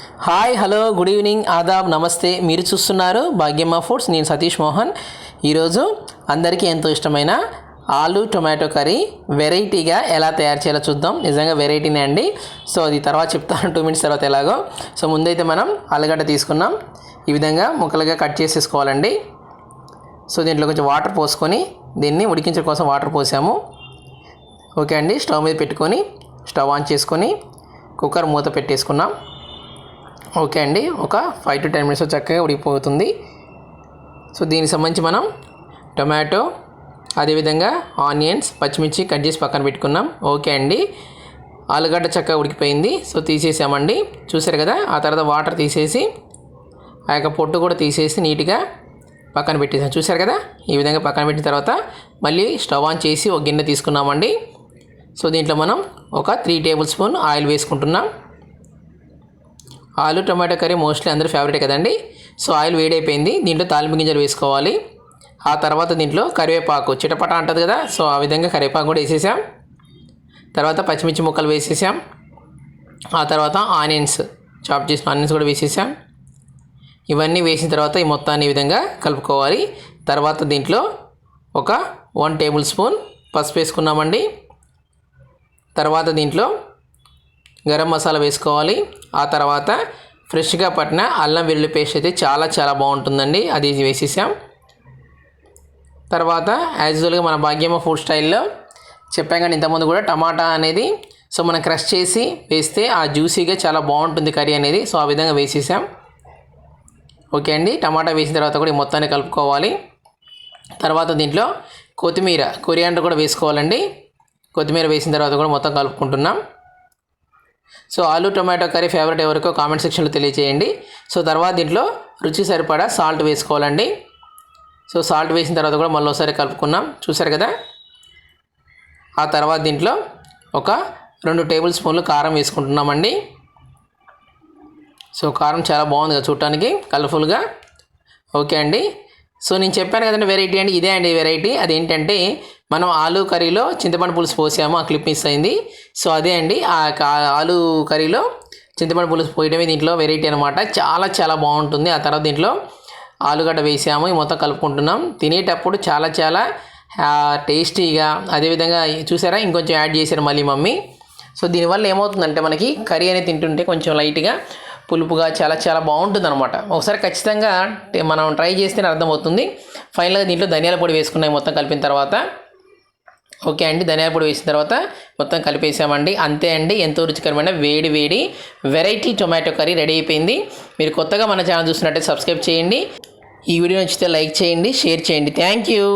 Hi hello good evening ఆదాబ్ నమస్తే. మీరు చూస్తున్నారు భాగ్యమ్మ ఫుడ్స్. నేను సతీష్ మోహన్. ఈరోజు అందరికీ ఎంతో ఇష్టమైన ఆలు టొమాటో కర్రీ వెరైటీగా ఎలా తయారు చేయాలో చూద్దాం. నిజంగా వెరైటీనే అండి. సో అది తర్వాత చెప్తాను. టూ మినిట్స్ తర్వాత ఎలాగో. సో ముందైతే మనం ఆలుగడ్డ తీసుకున్నాం. ఈ విధంగా ముక్కలుగా కట్ చేసేసుకోవాలండి. సో దీంట్లో కొంచెం వాటర్ పోసుకొని దీన్ని ఉడికించడం కోసం వాటర్ పోసాము. ఓకే అండి. స్టవ్ మీద పెట్టుకొని స్టవ్ ఆన్ చేసుకొని కుక్కర్ మూత పెట్టేసుకున్నాం. ఓకే అండి ఒక ఫైవ్ టు టెన్ మినిట్స్ చక్కగా ఉడికిపోతుంది. సో దీనికి సంబంధించి మనం టొమాటో అదేవిధంగా ఆనియన్స్ పచ్చిమిర్చి కట్ చేసి పక్కన పెట్టుకున్నాం. ఓకే అండి ఆలుగడ్డ చక్కగా ఉడికిపోయింది. సో తీసేసామండి. చూసారు కదా ఆ తర్వాత వాటర్ తీసేసి ఆ యొక్క పొట్టు కూడా తీసేసి నీట్గా పక్కన పెట్టేసాం. చూసారు కదా ఈ విధంగా పక్కన పెట్టిన తర్వాత మళ్ళీ స్టవ్ ఆన్ చేసి ఒక గిన్నె తీసుకున్నామండి. సో దీంట్లో మనం ఒక త్రీ టేబుల్ స్పూన్ ఆయిల్ వేసుకుంటున్నాం. ఆలు టమాటో కర్రీ మోస్ట్లీ అందరూ ఫేవరెట్ కదండి? సో ఆయిల్ వేడైపోయింది. దీంట్లో తాలింపు గింజలు వేసుకోవాలి. ఆ తర్వాత దీంట్లో కరివేపాకు చిటపట అంటుంది కదా? సో ఆ విధంగా కరివేపాకు కూడా వేసేసాం. తర్వాత పచ్చిమిర్చి ముక్కలు వేసేసాం. ఆ తర్వాత ఆనియన్స్ చాప్ చేసిన ఆనియన్స్ కూడా వేసేసాం. ఇవన్నీ వేసిన తర్వాత ఈ మొత్తాన్ని ఈ విధంగా కలుపుకోవాలి. తర్వాత దీంట్లో ఒక వన్ టేబుల్ స్పూన్ పసుపు వేసుకున్నామండి. తర్వాత దీంట్లో గరం మసాలా వేసుకోవాలి. ఆ తర్వాత ఫ్రెష్గా పట్టిన అల్లం వెల్లుల్లి పేస్ట్ అయితే చాలా చాలా బాగుంటుందండి. అది వేసేసాం. తర్వాత యాజ్ యూజువల్గా మన భాగ్యమ్మ ఫుడ్ స్టైల్లో చెప్పాం కానీ ఇంతకుముందు కూడా టమాటా అనేది సో మనం క్రష్ చేసి వేస్తే ఆ జ్యూసీగా చాలా బాగుంటుంది కర్రీ అనేది. సో ఆ విధంగా వేసేసాం. ఓకే అండి. టమాటా వేసిన తర్వాత కూడా ఈ మొత్తాన్ని కలుపుకోవాలి. తర్వాత దీంట్లో కొత్తిమీర కొరియాండర్ కూడా వేసుకోవాలండి. కొత్తిమీర వేసిన తర్వాత కూడా మొత్తం కలుపుకుంటున్నాం. సో ఆలు టొమాటో కర్రీ ఫేవరెట్ ఎవరికో కామెంట్ సెక్షన్లో తెలియచేయండి. సో తర్వాత దీంట్లో రుచి సరిపడా సాల్ట్ వేసుకోవాలండి. సో సాల్ట్ వేసిన తర్వాత కూడా మళ్ళీ ఒకసారి కలుపుకున్నాం చూసారు కదా? ఆ తర్వాత దీంట్లో ఒక రెండు టేబుల్ స్పూన్లు కారం వేసుకుంటున్నామండి. సో కారం చాలా బాగుంది కదా చూడటానికి కలర్ఫుల్గా ఓకే అండి. సో నేను చెప్పాను కదండి వెరైటీ అండి ఇదే అండి వెరైటీ అదేంటంటే మనం ఆలు కర్రీలో చింతపండు పులుసు పోసాము ఆ క్లిప్ మిస్ అయింది. సో అదే అండి ఆ కా- ఆలు కర్రీలో చింతపండు పులుసు పోయడమే దీంట్లో వెరైటీ అనమాట చాలా చాలా బాగుంటుంది. ఆ తర్వాత దీంట్లో ఆలుగడ్డ వేసాము ఈ మొత్తం కలుపుకుంటున్నాం. తినేటప్పుడు చాలా చాలా టేస్టీగా అదేవిధంగా చూసారా? ఇంకొంచెం యాడ్ చేశారు మళ్ళీ మమ్మీ. సో దీనివల్ల ఏమవుతుందంటే మనకి కర్రీ అనేది తింటుంటే కొంచెం లైట్గా పులుపుగా చాలా చాలా బాగుంటుంది అనమాట ఒకసారి ఖచ్చితంగా మనం ట్రై చేస్తేనే అర్థమవుతుంది. ఫైనల్గా దీంట్లో ధనియాల పొడి వేసుకున్నాయి మొత్తం కలిపిన తర్వాత. ఓకే అండి ధనియాల పొడి వేసిన తర్వాత మొత్తం కలిపేసామండి. అంతే అండి ఎంతో రుచికరమైన వేడి వేడి వెరైటీ టొమాటో కర్రీ రెడీ అయిపోయింది. మీరు కొత్తగా మన ఛానల్ చూసినట్టే సబ్స్క్రైబ్ చేయండి. ఈ వీడియో నచ్చితే లైక్ చేయండి షేర్ చేయండి. Thank you.